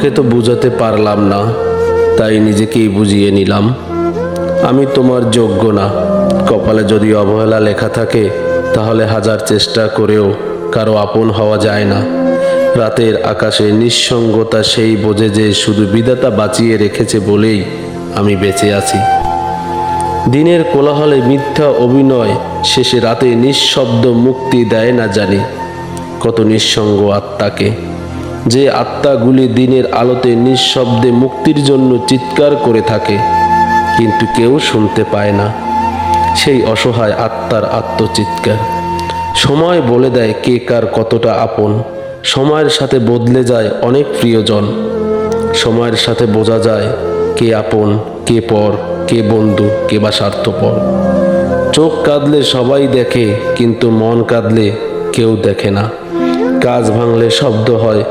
তোমাকে তো বুঝাতে পারলাম না, তাই নিজেকেই বুঝিয়ে নিলাম। আমি তোমার যোগ্য না। কপালে যদি অবহেলা লেখা থাকে, তাহলে হাজার চেষ্টা করেও কারও আপন হওয়া যায় না। রাতের আকাশে নিঃসঙ্গতা সেই বোঝে যে শুধু বিধাতা বাঁচিয়ে রেখেছে বলেই আমি বেঁচে আছি। দিনের কোলাহলে মিথ্যা অভিনয় শেষে রাতে নিঃশব্দ মুক্তি দেয় না জানি কত নিঃসঙ্গ আত্মাকে। যে আত্মাগুলি দিনের আলোতে নিঃশব্দে মুক্তির জন্য চিৎকার করে থাকে, কিন্তু কেউ শুনতে পায় না। সেই অসহায় আত্মার আত্মচিৎকার। সময় বলে দেয় কে কার কতটা আপন। সময়ের সাথে বদলে যায় অনেক প্রিয়জন। সময়ের সাথে বোঝা যায় কে আপন, কে পর, কে বন্ধু, কে বা স্বার্থপর। চোখ কাঁদলে সবাই দেখে, কিন্তু মন কাঁদলে কেউ দেখে না। কাজ ভাঙলে শব্দ হয়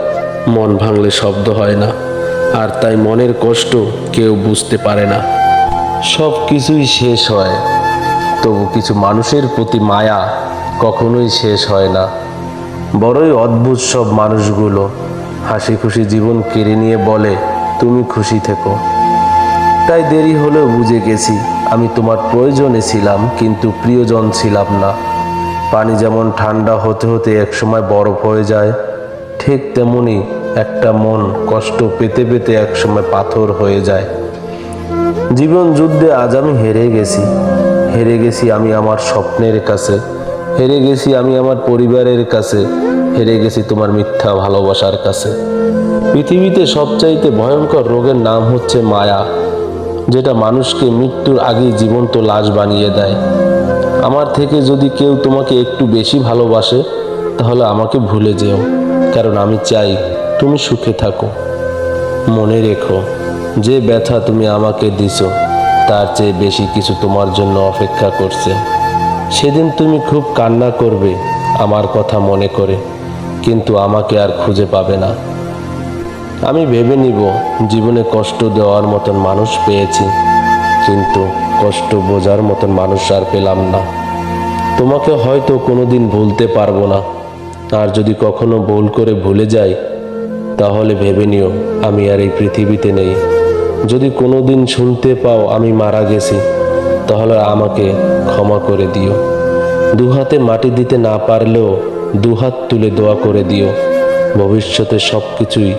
মন ভাঙলে শব্দ হয় না, আর তাই মনের কষ্ট কেউ বুঝতে পারে না। সব কিছুই শেষ হয়, তবু কিছু মানুষের প্রতি মায়া কখনোই শেষ হয় না। বড়ই অদ্ভুত সব মানুষগুলো হাসি খুশি জীবন কেড়ে নিয়ে বলে, তুমি খুশি থেকো। তাই দেরি হলেও বুঝে গেছি, আমি তোমার প্রয়োজনে ছিলাম, কিন্তু প্রিয়জন ছিলাম না। পানি যেমন ঠান্ডা হতে হতে একসময় বরফ হয়ে যায়, ঠিক তেমনি একটা মন কষ্ট পেতে পেতে একসময় পাথর হয়ে যায়। জীবন যুদ্ধে আজ আমি হেরে গেছি। হেরে গেছি আমি আমার স্বপ্নের কাছে। হেরে গেছি আমি আমার পরিবারের কাছে। হেরে গেছি তোমার মিথ্যা ভালোবাসার কাছে। পৃথিবীতে সবচাইতে ভয়ঙ্কর রোগের নাম হচ্ছে মায়া, যেটা মানুষকে মৃত্যুর আগেই জীবন্ত লাশ বানিয়ে দেয়। আমার থেকে যদি কেউ তোমাকে একটু বেশি ভালোবাসে, তাহলে আমাকে ভুলে যেও, কারণ আমি চাই তুমি সুখে থাকো। মনে রেখো, যে ব্যথা তুমি আমাকে দিছো, তার চেয়ে বেশি কিছু তোমার জন্য অপেক্ষা করছে। সেদিন তুমি খুব কান্না করবে, আমার কথা মনে করে, কিন্তু আমাকে আর খুঁজে পাবে না। আমি ভেবে নিব, জীবনে কষ্ট দেওয়ার মতন মানুষ পেয়েছি, কিন্তু কষ্ট বোঝার মতন মানুষ আর পেলাম না। তোমাকে হয়তো কোনোদিন ভুলতে পারব না, আর যদি কখনো ভুল করে ভুলে যাই তাহলে ভেবে নিও, আমি আর এই পৃথিবীতে নেই। যদি কোনোদিন শুনতে পাও আমি মারা গেছি, তাহলে আমাকে ক্ষমা করে দিও। দুহাতে মাটি দিতে না পারলেও দুহাত তুলে দোয়া করে দিও। ভবিষ্যতে সব কিছুই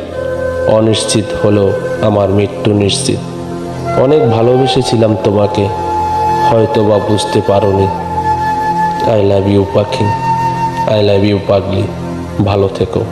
অনিশ্চিত হলেও আমার মৃত্যু নিশ্চিত। অনেক ভালোবেসেছিলাম তোমাকে হয়তো বা বুঝতে পারোনি। আই লাভ ইউ পাখি। আই লাভ ইউ পাগলি। ভালো থেকো।